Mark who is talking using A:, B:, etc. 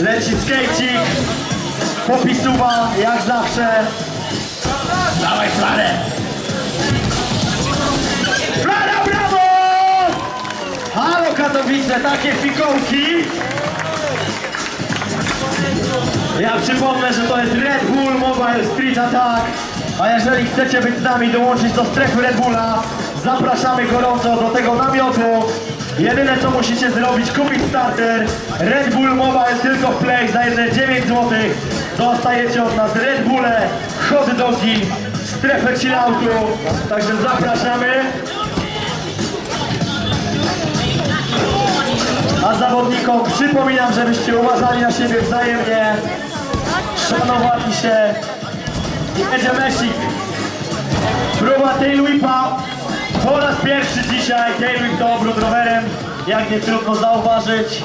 A: Leci skejcik. Popisuwa, jak zawsze. Dawaj flarę. Flara, brawo! Halo Katowice, takie fikołki. Ja przypomnę, że to jest Red Bull Mobile Street Attack. A jeżeli chcecie być z nami, dołączyć do strefy Red Bulla, zapraszamy gorąco do tego namiotu. Jedyne co musicie zrobić, kupić starter Red Bull Mobile tylko w Play za jedne 9 zł. Dostajecie od nas Red Bulle, hot dogi, strefę chilloutu. Także zapraszamy. A zawodnikom przypominam, żebyście uważali na siebie wzajemnie, szanowali się. I będzie Mesik. Próba tail whipa. Dzisiaj whip to obrót rowerem, jak nie trudno zauważyć.